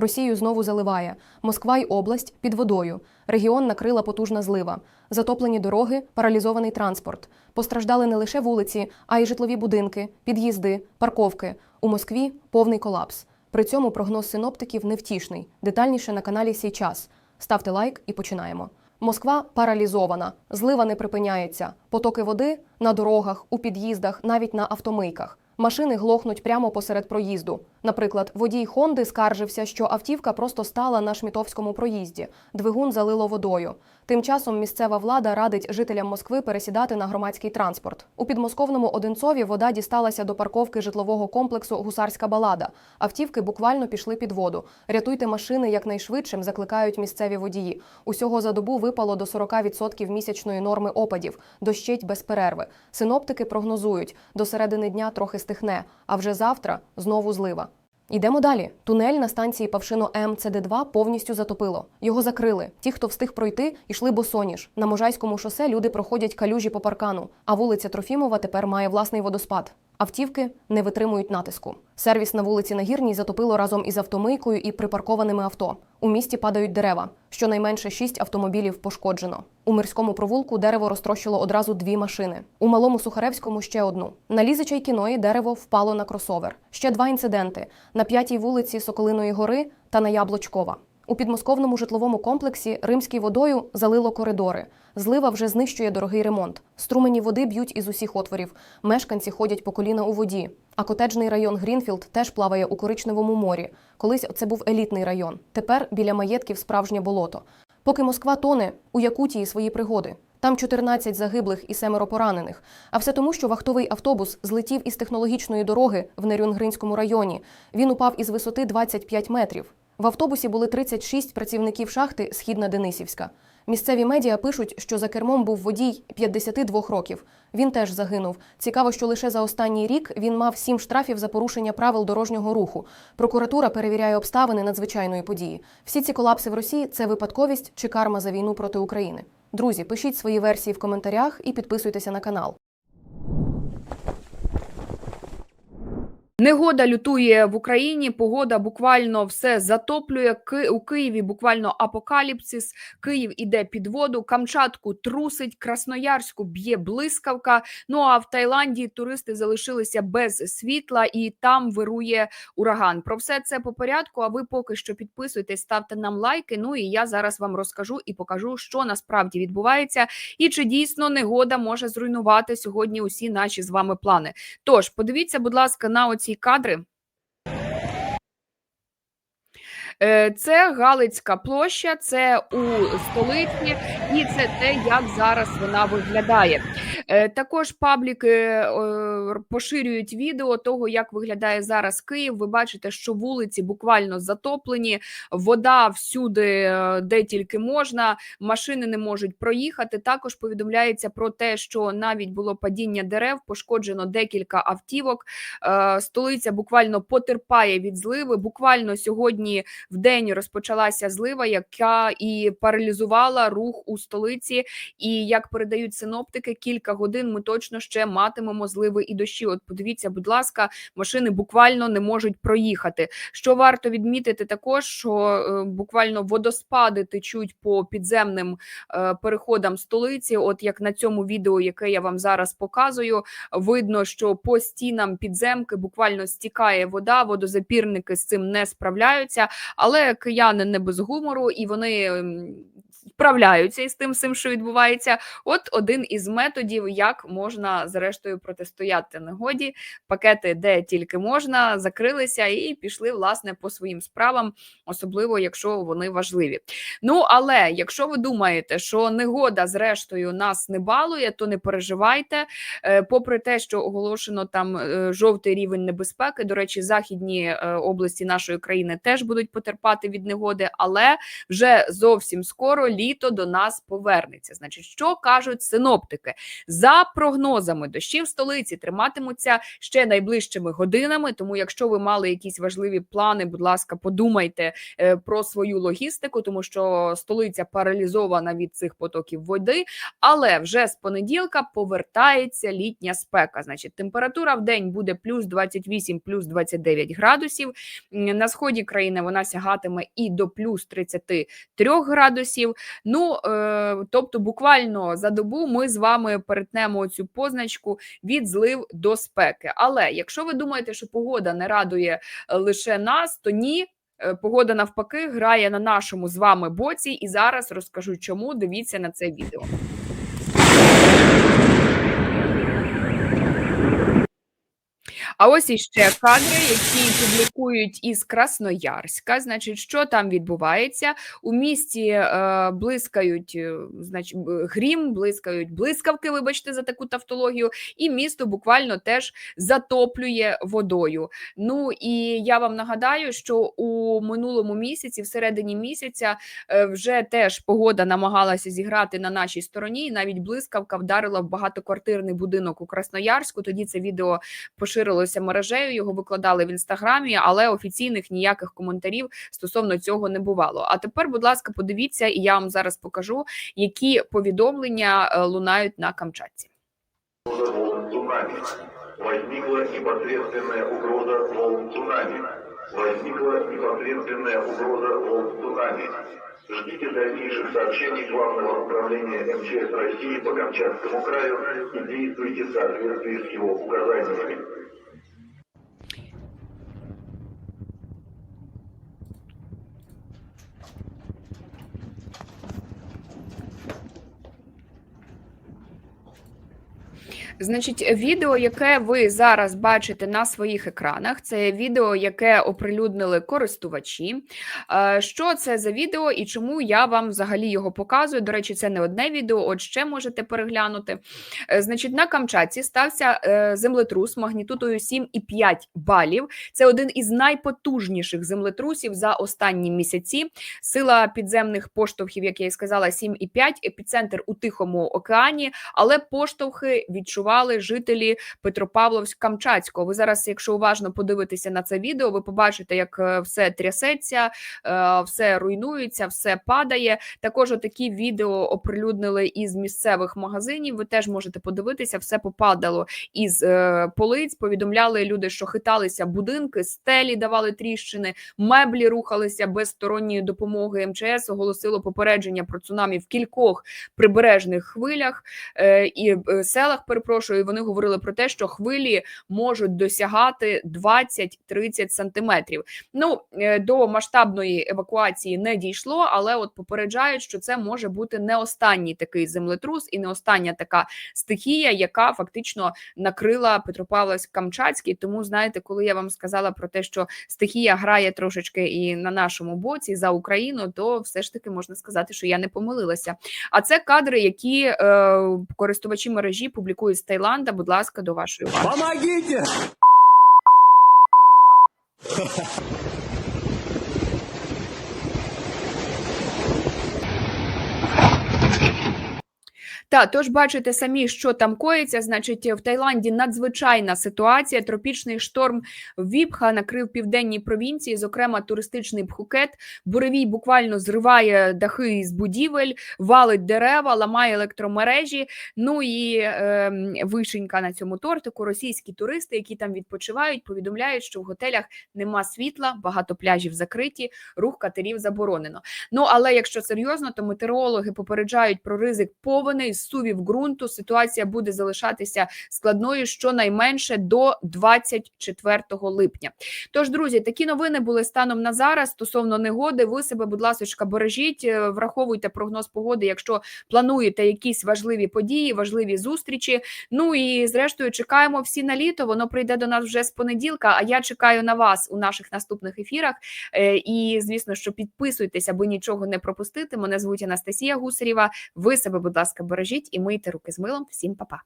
Росію знову заливає. Москва й область під водою. Регіон накрила потужна злива. Затоплені дороги, паралізований транспорт. Постраждали не лише вулиці, а й житлові будинки, під'їзди, парковки. У Москві повний колапс. При цьому прогноз синоптиків невтішний. Детальніше на каналі Сій час. Ставте лайк і починаємо. Москва паралізована, злива не припиняється. Потоки води на дорогах, у під'їздах, навіть на автомийках. Машини глохнуть прямо посеред проїзду. Наприклад, водій Хонди скаржився, що автівка просто стала на шмітовському проїзді. Двигун залило водою. Тим часом місцева влада радить жителям Москви пересідати на громадський транспорт. У підмосковному Одинцові вода дісталася до парковки житлового комплексу Гусарська балада. Автівки буквально пішли під воду. Рятуйте машини якнайшвидшим, закликають місцеві водії. Усього за добу випало до 40% місячної норми опадів. Дощить без перерви. Синоптики прогнозують, до середини дня трохи стихне, а вже завтра знову злива. Йдемо далі. Тунель на станції Павшино М ЦД2 повністю затопило. Його закрили. Ті, хто встиг пройти, йшли босоніж. На Можайському шосе люди проходять калюжі по паркану, а вулиця Трофімова тепер має власний водоспад. Автівки не витримують натиску. Сервіс на вулиці Нагірній затопило разом із автомийкою і припаркованими авто. У місті падають дерева. Щонайменше шість автомобілів пошкоджено. У мирському провулку дерево розтрощило одразу дві машини. У малому Сухаревському ще одну. На лізи Чайкіної дерево впало на кросовер. Ще два інциденти на п'ятій вулиці Соколиної гори та на Яблочкова. У підмосковному житловому комплексі римською водою залило коридори. Злива вже знищує дорогий ремонт. Струмені води б'ють із усіх отворів. Мешканці ходять по коліна у воді. А котеджний район Грінфілд теж плаває у коричневому морі. Колись це був елітний район. Тепер біля маєтків справжнє болото. Поки Москва тоне, у Якутії свої пригоди. Там 14 загиблих і семеро поранених. А все тому, що вахтовий автобус злетів із технологічної дороги в Нерюнгринському районі. Він упав із висоти 25 метрів. В автобусі були 36 працівників шахти Східна Денисівська. Місцеві медіа пишуть, що за кермом був водій 52 років. Він теж загинув. Цікаво, що лише за останній рік він мав сім штрафів за порушення правил дорожнього руху. Прокуратура перевіряє обставини надзвичайної події. Всі ці колапси в Росії це випадковість чи карма за війну проти України. Друзі, пишіть свої версії в коментарях і підписуйтеся на канал. Негода лютує в Україні. Погода буквально все затоплює. Ки у Києві буквально апокаліпсис. Київ іде під воду. Камчатку трусить, Красноярську б'є блискавка. Ну а в Таїланді туристи залишилися без світла, і там вирує ураган. Про все це по порядку. А ви поки що підписуйтесь, ставте нам лайки. Ну і я зараз вам розкажу і покажу, що насправді відбувається, і чи дійсно негода може зруйнувати сьогодні усі наші з вами плани. Тож подивіться, будь ласка, на оці кадри. Е, Це Галицька площа, це у столиці, і це те, як зараз вона виглядає. Е, Також пабліки е, поширюють відео того, як виглядає зараз Київ. Ви бачите, що вулиці буквально затоплені, вода всюди, е, де тільки можна, машини не можуть проїхати. Також повідомляється про те, що навіть було падіння дерев, пошкоджено декілька автівок. Столиця буквально потерпає від зливи. Буквально сьогодні в день розпочалася злива, яка і паралізувала рух у столиці. І як передають синоптики, кілька годин ми точно ще матимемо зливи і дощі. От подивіться, будь ласка, машини буквально не можуть проїхати. Що варто відмітити, також що е, буквально водоспади течуть по підземним е, переходам столиці. От як на цьому відео, яке я вам зараз показую, видно, що по стінам підземки буквально стікає вода. Водозапірники з цим не справляються, але кияни не без гумору, і вони справляються із тим, всім, що відбувається. От один із методів, як можна зрештою протистояти негоді. Пакети, де тільки можна, закрилися і пішли власне по своїм справам, особливо якщо вони важливі. Ну але якщо ви думаєте, що негода зрештою нас не балує, то не переживайте. Е, Попри те, що оголошено там е, жовтий рівень небезпеки, до речі, західні е, області нашої країни теж будуть потерпати від негоди, але вже зовсім скоро літо літо до нас повернеться. Значить, що кажуть синоптики? За прогнозами, дощі в столиці триматимуться ще найближчими годинами. Тому, якщо ви мали якісь важливі плани, будь ласка, подумайте е, про свою логістику, тому що столиця паралізована від цих потоків води. Але вже з понеділка повертається літня спека. Значить, температура в день буде плюс 28, плюс 29 градусів. На сході країни вона сягатиме і до плюс 33 градусів. Ну е, тобто, буквально за добу ми з вами перетнемо цю позначку від злив до спеки. Але якщо ви думаєте, що погода не радує е, лише нас, то ні. Е, Погода навпаки грає на нашому з вами боці, і зараз розкажу, чому. Дивіться на це відео. А ось іще кадри, які публікують із Красноярська. Значить, що там відбувається? У місті е, блискають, е, значить, грім, блискають блискавки, вибачте за таку тавтологію, і місто буквально теж затоплює водою. Ну і я вам нагадаю, що у минулому місяці, в середині місяця, е, вже теж погода намагалася зіграти на нашій стороні, і навіть блискавка вдарила в багатоквартирний будинок у Красноярську. Тоді це відео поширилося мережею, його викладали в інстаграмі, але офіційних ніяких коментарів стосовно цього не бувало. А тепер, будь ласка, подивіться, і я вам зараз покажу, які повідомлення е, лунають на Камчатці. Возникла непосредственная угроза волн цунами. Возникла непосредственная угроза волн цунами. Ждите дальнейших сообщений Главного управления МЧС России по Камчатскому краю и действуйте в соответствии с его указаниями. Значить, відео, яке ви зараз бачите на своїх екранах, це відео, яке оприлюднили користувачі. Е, Що це за відео і чому я вам взагалі його показую? До речі, це не одне відео, от ще можете переглянути. Е, Значить, на Камчатці стався е, землетрус магнітудою 7,5 балів. Це один із найпотужніших землетрусів за останні місяці. Сила підземних поштовхів, як я і сказала, 7,5, епіцентр у Тихому океані, але поштовхи відчували жителі Петропавловськ-Камчатського. Ви зараз, якщо уважно подивитеся на це відео, ви побачите, як е, все трясеться, е, все руйнується, все падає. Також такі відео оприлюднили із місцевих магазинів. Ви теж можете подивитися, все попадало із е, полиць. Повідомляли люди, що хиталися будинки, стелі давали тріщини, меблі рухалися без сторонньої допомоги. МЧС оголосило попередження про цунамі в кількох прибережних хвилях і селах. Перепрошую, і вони говорили про те, що хвилі можуть досягати 20-30 сантиметрів. Ну е, до масштабної евакуації не дійшло, але от попереджають, що це може бути не останній такий землетрус і не остання така стихія, яка фактично накрила Петропавловськ-Камчатський. Тому знаєте, коли я вам сказала про те, що стихія грає трошечки і на нашому боці за Україну, то все ж таки можна сказати, що я не помилилася. А це кадри, які е, користувачі мережі публікують Таїланда. Будь ласка, до вашої уваги. Помогите! Та тож бачите самі, що там коїться. Значить, в Таїланді надзвичайна ситуація. Тропічний шторм Віпха накрив південні провінції, зокрема туристичний Пхукет. Буревій буквально зриває дахи з будівель, валить дерева, ламає електромережі. Ну і е, вишенька на цьому тортику. Російські туристи, які там відпочивають, повідомляють, що в готелях нема світла, багато пляжів закриті, рух катерів заборонено. Ну але якщо серйозно, то метеорологи попереджають про ризик повеней, сувів ґрунту. Ситуація буде залишатися складною щонайменше до 24 липня. Тож, друзі, такі новини були станом на зараз стосовно негоди. Ви себе, будь ласка, бережіть, е, враховуйте прогноз погоди, якщо плануєте якісь важливі події, важливі зустрічі. Ну і зрештою чекаємо всі на літо. Воно прийде до нас вже з понеділка. А я чекаю на вас у наших наступних ефірах. Е, І звісно, що підписуйтесь, аби нічого не пропустити. Мене звуть Анастасія Гусарєва. Ви себе, будь ласка, бережіть і мийте руки з милом. Всім па-па.